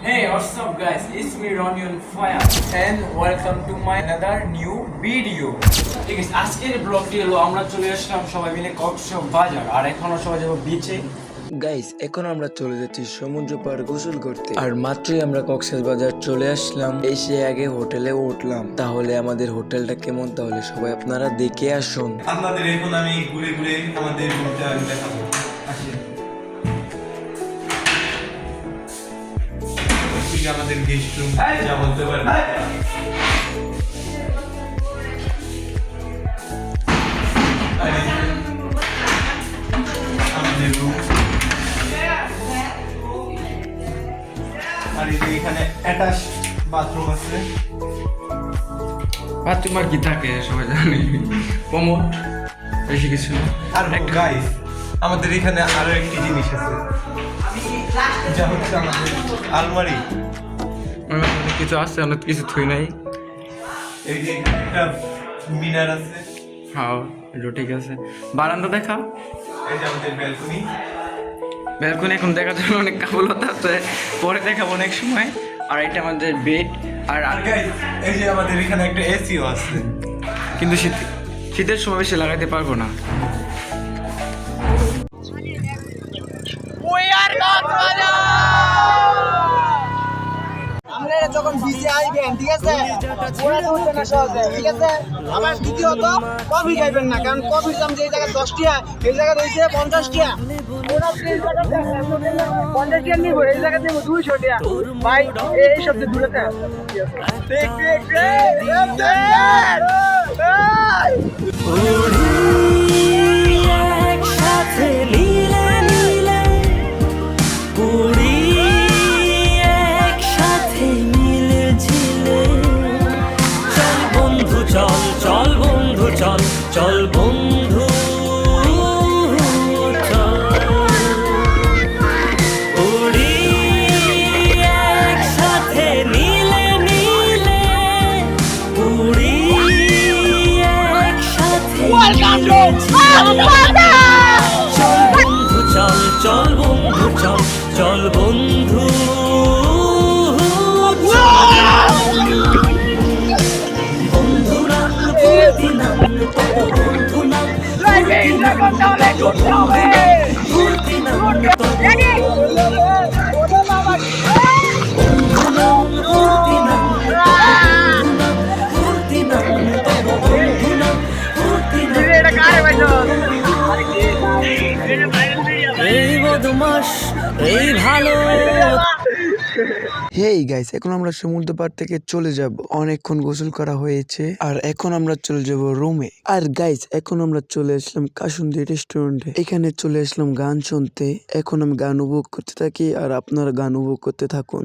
Hey, what's up guys? It's me Ronnie on Fire. And welcome to my another new video. ঠিক আছে আজকের ব্লগটি হলো আমরা চলে আসলাম সবাই মিলে কক্সবাজার। বাজার আর এখনও সবাই যাব বিচে গাইস এখন আমরা চলে যাচ্ছি সমুদ্র পার গোসল করতে। আর মাত্রই আমরা কক্সবাজার চলে আসলাম। এসে আগে হোটেলে উঠলাম। তাহলে আমাদের হোটেলটা কেমন? তাহলে সবাই আপনারা দেখে আসুন। আপনাদের এখন আমি ঘুরে ঘুরে আমাদের দেখাবো। আমাদের গেস্ট রুম যা বলতে আর যে আমাদের রুম আর এই এখানে অ্যাটাচ বাথরুম আছে। বাথরুমার কি থাকে সবাই জানি। কমোড বেশি কিছু না। আর গাইস আমাদের এখানে আরও একটি জিনিস আছে। যা হচ্ছে আমাদের আলমারি। মধ্যে কিছু আছে অনেক কিছু থুই নাই। এই যে একটা মিনার আছে। হ্যাঁ এটা ঠিক আছে। বারান্দা দেখা। এই যে আমাদের ব্যালকনি। ব্যালকনি এখন দেখার জন্য অনেক কাবুলতা আছে। পরে দেখাবো অনেক সময়। আর এটা আমাদের বেড আর আর এই যে আমাদের এখানে একটা এসিও আছে। কিন্তু শীত শীতের সময় বেশি লাগাইতে পারব না। আপনারা যখন বিচে আসবেন ঠিক আছে? ওরা তো উঠবে না সহজে ঠিক আছে? আবার দ্বিতীয়ত কফি খাইবেন না কারণ কফির দাম যে জায়গায় দশ টিয়া এই জায়গায় রয়েছে পঞ্চাশ টিয়া পঞ্চাশ টিয়া নিব এই জায়গাতে নিব দুইশো টিয়া ভাই এই সব দূরে থাক। বন্ধু নাম ফুর্তি নাম এই বদমাস এই ভালো হেই গাইস এখন আমরা সমুদ্র পার থেকে চলে যাব। অনেকক্ষণ গোসল করা হয়েছে আর এখন আমরা চলে যাব রুমে আর গাইস এখন আমরা চলে আসলাম কাসুন্দি রেস্টুরেন্টে এখানে চলে আসলাম গান শুনতে। এখন আমি গান উপভোগ করতে থাকি আর আপনারা গান উপভোগ করতে থাকুন।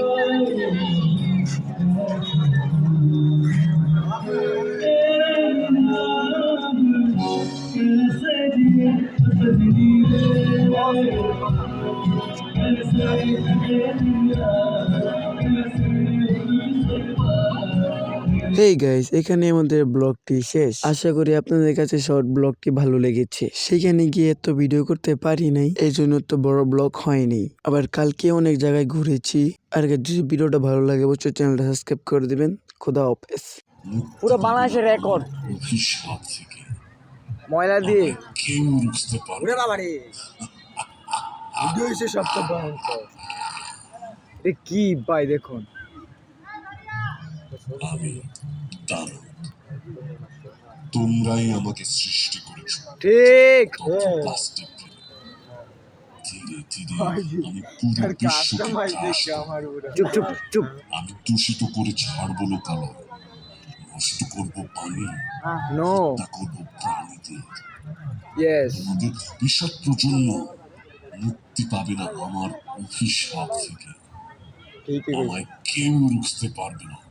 হেই গাইস এখানে আমাদের ব্লগটি শেষ। আশা করি আপনাদের কাছে শর্ট ব্লগটি ভালো লেগেছে। সেখানে গিয়ে তো ভিডিও করতে পারি নাই এই জন্য তো বড় ব্লগ হয়নি। আবার কালকে অনেক জায়গায় ঘুরেছি। আর যদি ভিডিওটা ভালো লাগে অবশ্যই চ্যানেলটা সাবস্ক্রাইব করে দিবেন। খোদা হাফেজ। পুরো বাংলাদেশের রেকর্ড ময়লা দিয়ে। ওরে বাবা রে ভিডিও হয়েছে সবচেয়ে ভয়ঙ্কর। এ কি ভাই দেখুন। আমি দানব তোমরাই আমাকে সৃষ্টি করেছ। ঠিক। প্লাস্টিক ধীরে ধীরে আমি পুরো বিশ্বকে চুপ চুপ চুপ। আমি দূষিত করে ছাড়বো না কালো। নষ্ট করব পানি। নো হত্যা করব প্রাণীদের ইয়েস আমাদের বিষাক্ত জন্য মুক্তি পাবে না আমার অভিশাপ থেকে। আমায় কেউ রুখতে পারবে না।